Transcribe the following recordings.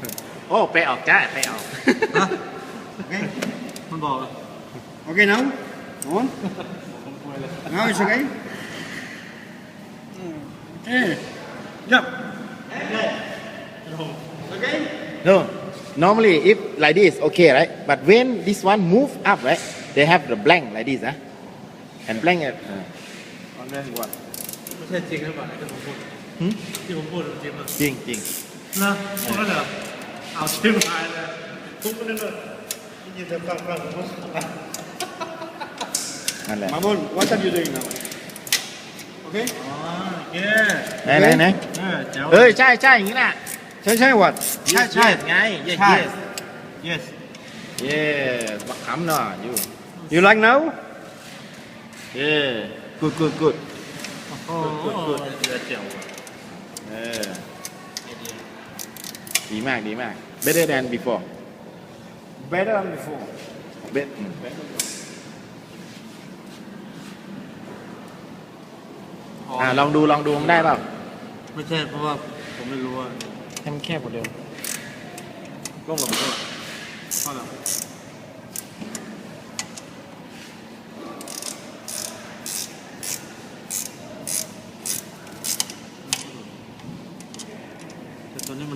โอ้ไปออกจ้าไปออก Okay, มันบอกเหรอ okay now. On. ทำกล้วยเลย Now it's okay. Okay. Jump. Okay. no normally if like this okay right but when this one move up right they have the blank like this ah and blank uh, ตอนแรกว่าไม่ใช่จริงหรือเปล่าที่ผมพูด หืม ที่ผมพูดจริงมั้ย จริงจริง นะพูดแล้วเหรอ 아침마다 부모는 이제 대파파 못 살아. 마몬, what are you doing now? ok, 아, 예. 네, 네, 네. 네, 짜이, 짜이, 이나. 짜이, 짜이, what? 짜이, 짜이, ngay. Yes, yes. Yes. Yeah, bạc hẳm nè. You. You like now? Yeah. Good, good, good. Good, good, good. Yeah. ดีมากดีมาก better than before Better than before. Bet อืม อ่าลองดูลองดูมันได้เปล่าไม่ใช่เพราะว่าผมไม่รู้ว่าให้มันแคบกว่าเดิมกล้องหลงด้วยเท่าไหร่แต่ตอนนี้มั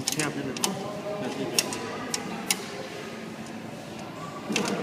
champion in the world.